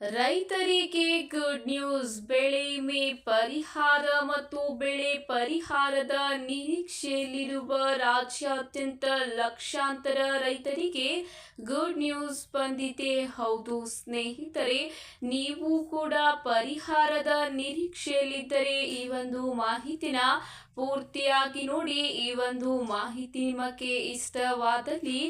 ರೈತರಿಗೆ good news ಬೆಳೆ ವಿಮೆ ಪರಿಹಾರ ಮತ್ತು ಬೆಳೆ ಪರಿಹಾರದ ನಿರೀಕ್ಷೆಯಲ್ಲಿರುವ ರಾಜ್ಯಾದ್ಯಂತ ಲಕ್ಷಾಂತರ ರೈತರಿಗೆ ಗುಡ್ ನ್ಯೂಸ್ ಬಂದಿದೆ. ಹೌದು ಸ್ನೇಹಿತರೆ, ನೀವು ಕೂಡ ಪರಿಹಾರದ ನಿರೀಕ್ಷೆಯಲ್ಲಿದ್ದರೆ ಈ ಒಂದು ಮಾಹಿತಿನ ಪೂರ್ತಿಯಾಗಿ ನೋಡಿ ಈ ಒಂದು ಮಾಹಿತಿ ನಿಮಗೆ ಇಷ್ಟವಾದಲ್ಲಿ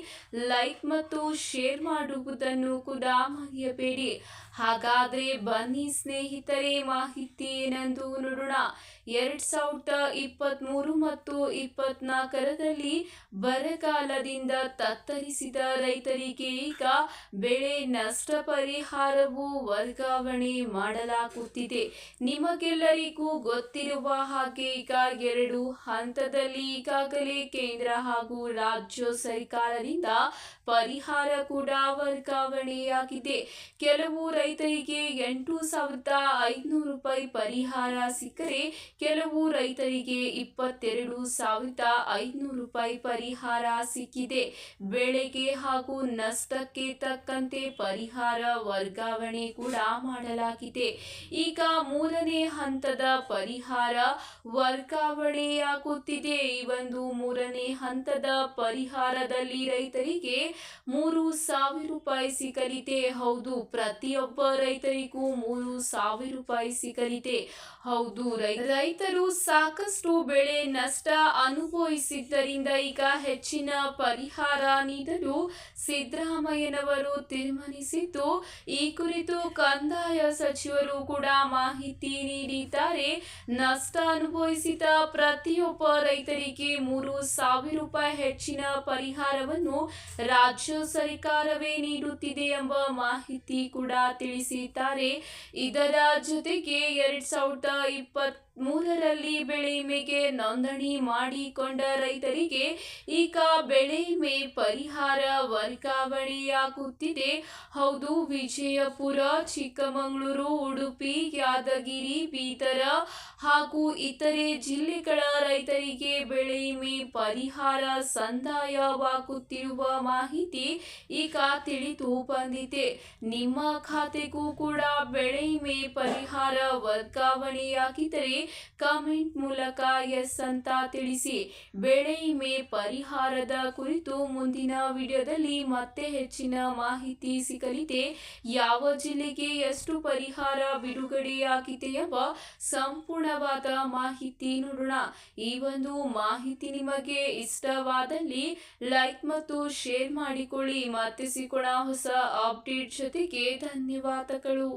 ಲೈಕ್ ಮತ್ತು ಶೇರ್ ಮಾಡುವುದನ್ನು ಕೂಡ ಮರೆಯಬೇಡಿ. ಹಾಗಾದ್ರೆ ಬನ್ನಿ ಸ್ನೇಹಿತರೆ ಮಾಹಿತಿ ಏನೆಂದು ನೋಡೋಣ. ಎರಡ್ ಸಾವಿರದ ಇಪ್ಪತ್ತ್ ಮೂರು ಮತ್ತು ಇಪ್ಪತ್ನಾಲ್ಕರಲ್ಲಿ ಬರಗಾಲದಿಂದ ತತ್ತರಿಸಿದ ರೈತರಿಗೆ ಈಗ ಬೆಳೆ ನಷ್ಟ ಪರಿಹಾರವು ವರ್ಗಾವಣೆ ಮಾಡಲಾಗುತ್ತಿದೆ. ನಿಮಗೆಲ್ಲರಿಗೂ ಗೊತ್ತಿರುವ ಹಾಗೆ ಈಗ ಎರಡು ಹಂತದಲ್ಲಿ ಈಗಾಗಲೇ ಕೇಂದ್ರ ಹಾಗೂ ರಾಜ್ಯ ಸರ್ಕಾರದಿಂದ ಪರಿಹಾರ ಕೂಡ ವರ್ಗಾವಣೆಯಾಗಿದೆ. ಕೆಲವು ರೈತರಿಗೆ ಎಂಟು ಸಾವಿರದ ಐದುನೂರು ರೂಪಾಯಿ ಪರಿಹಾರ ಸಿಕ್ಕರೆ ಕೆಲವು ರೈತರಿಗೆ ಇಪ್ಪತ್ತೆರಡು ಸಾವಿರದ ಐದುನೂರು ರೂಪಾಯಿ ಪರಿಹಾರ ಸಿಕ್ಕಿದೆ. ಬೆಳೆಗೆ ಹಾಗೂ ನಷ್ಟಕ್ಕೆ ತಕ್ಕಂತೆ ಪರಿಹಾರ ವರ್ಗಾವಣೆ ಕೂಡ ಮಾಡಲಾಗಿದೆ. ಈಗ ಮೂರನೇ ಹಂತದ ಪರಿಹಾರ ವರ್ಗಾವಣೆಯಾಗುತ್ತಿದೆ. ಈ ಒಂದು ಮೂರನೇ ಹಂತದ ಪರಿಹಾರದಲ್ಲಿ ರೈತರಿಗೆ ಮೂರು ಸಾವಿರ ರೂಪಾಯಿ ಸಿಗಲಿದೆ. ಹೌದು, ಪ್ರತಿಯೊಬ್ಬ ರೈತರಿಗೂ ಮೂರು ಸಾವಿರ ರೂಪಾಯಿ ಸಿಗಲಿದೆ. ಹೌದು ರೈ- ರೈತರು ಸಾಕಷ್ಟು ಬೆಳೆ ನಷ್ಟ ಅನುಭವಿಸಿದ್ದರಿಂದ ಈಗ ಹೆಚ್ಚಿನ ಪರಿಹಾರ ನೀಡಲು ಸಿದ್ದರಾಮಯ್ಯನವರು ತೀರ್ಮಾನಿಸಿದ್ದು, ಈ ಕುರಿತು ಕಂದಾಯ ಸಚಿವರು ಕೂಡ ಮಾಹಿತಿ ನೀಡಿದ್ದಾರೆ. ನಷ್ಟ ಅನುಭವಿಸಿದ ಪ್ರತಿಯೊಬ್ಬ ರೈತರಿಗೆ ಮೂರು ಸಾವಿರ ರೂಪಾಯಿ ಹೆಚ್ಚಿನ ಪರಿಹಾರವನ್ನು ರಾಜ್ಯ ಸರ್ಕಾರವೇ ನೀಡುತ್ತಿದೆ ಎಂಬ ಮಾಹಿತಿ ಕೂಡ ತಿಳಿಸಿದ್ದಾರೆ. ಇದರ ಜೊತೆಗೆ ಎರಡ್ ಸಾವಿರದ ಇಪ್ಪತ್ತ್ ಮೂರರಲ್ಲಿ ಬೆಳೆ ವಿಮೆಗೆ ನೋಂದಣಿ ಮಾಡಿಕೊಂಡ ರೈತರಿಗೆ ಈಗ ಬೆಳೆ ವಿಮೆ ಪರಿಹಾರ ವರ್ಗಾವಣೆಯಾಗುತ್ತಿದೆ. ಹೌದು, ವಿಜಯಪುರ, ಚಿಕ್ಕಮಗಳೂರು, ಉಡುಪಿ, ಯಾದಗಿರಿ, ಬೀದರ ಹಾಗೂ ಇತರೆ ಜಿಲ್ಲೆಗಳ ರೈತರಿಗೆ ಬೆಳೆ ವಿಮೆ ಪರಿಹಾರ ಸಂದಾಯವಾಗುತ್ತಿರುವ ಮಾಹಿತಿ ಈಗ ತಿಳಿದು ಬಂದಿದೆ. ನಿಮ್ಮ ಖಾತೆಗೂ ಕೂಡ ಬೆಳೆ ವಿಮೆ ಪರಿಹಾರ ವರ್ಗಾವಣೆಯಾಗಿದ್ದರೆ ಕಮೆಂಟ್ ಮೂಲಕ ಎಸ್ ಅಂತ ತಿಳಿಸಿ. ಬೆಳೆ ವಿಮೆ ಪರಿಹಾರದ ಕುರಿತು ಮುಂದಿನ ವಿಡಿಯೋದಲ್ಲಿ ಮತ್ತೆ ಹೆಚ್ಚಿನ ಮಾಹಿತಿ ಸಿಗಲಿದೆ. ಯಾವ ಜಿಲ್ಲೆಗೆ ಎಷ್ಟು ಪರಿಹಾರ ಬಿಡುಗಡೆಯಾಗಿದೆ ಎಂಬ ಸಂಪೂರ್ಣವಾದ ಮಾಹಿತಿ ನೋಡೋಣ. ಈ ಒಂದು ಮಾಹಿತಿ ನಿಮಗೆ ಇಷ್ಟವಾದಲ್ಲಿ ಲೈಕ್ ಮತ್ತು ಶೇರ್ ಮಾಡಿಕೊಳ್ಳಿ. ಮತ್ತೆ ಸಿಗೋಣ ಹೊಸ ಅಪ್ಡೇಟ್ ಜೊತೆಗೆ ಧನ್ಯವಾದಗಳು.